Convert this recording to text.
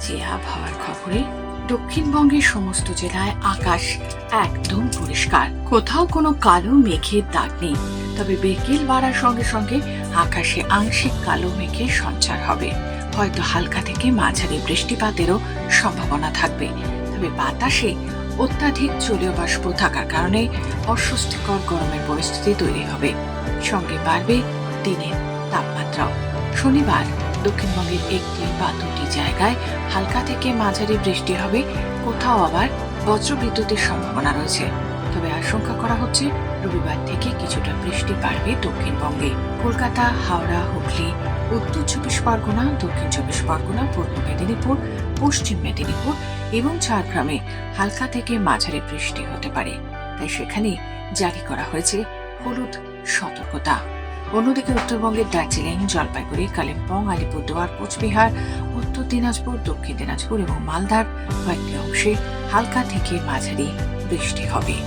যে আবহাওয়ার খবরে, দক্ষিণবঙ্গের সমস্ত জেলায় আকাশ একদম পরিষ্কার। কোথাও কোনো কালো মেঘের দাগ নেই। তবে বিকেল বাড়ার সঙ্গে সঙ্গে আকাশে আংশিক কালো মেঘের সঞ্চার হবে। হয়তো হালকা থেকে মাঝারি বৃষ্টিপাতেরও সম্ভাবনা থাকবে। তবে বাতাসে অত্যাধিক জলীয় বাষ্প থাকার কারণে অস্বস্তিকর গরমের পরিস্থিতি তৈরি হবে। সঙ্গে বাড়বে দিনের তাপমাত্রাও। শনিবার দক্ষিণবঙ্গের একটি বা দুটি জায়গায় হালকা থেকে মাঝারি বৃষ্টি হবে, কোথাও আবার বজ্রবিদ্যুতের সম্ভাবনা রয়েছে। তবে আশঙ্কা করা হচ্ছে রবিবার থেকে কিছুটা বৃষ্টি বাড়বে দক্ষিণবঙ্গে। কলকাতা, হাওড়া, হুগলি, উত্তর চব্বিশ পরগনা, দক্ষিণ চব্বিশ পরগনা, পূর্ব মেদিনীপুর, পশ্চিম মেদিনীপুর এবং ঝাড়গ্রামে হালকা থেকে মাঝারি বৃষ্টি হতে পারে। তাই সেখানে জারি করা হয়েছে হলুদ সতর্কতা। অন্যদিকে উত্তরবঙ্গের দার্জিলিং, জলপাইগুড়ি, কালিম্পং, আলিপুরদুয়ার, কোচবিহার, উত্তর দিনাজপুর, দক্ষিণ দিনাজপুর এবং মালদার কয়েকটি অংশে হালকা থেকে মাঝারি বৃষ্টি হবে।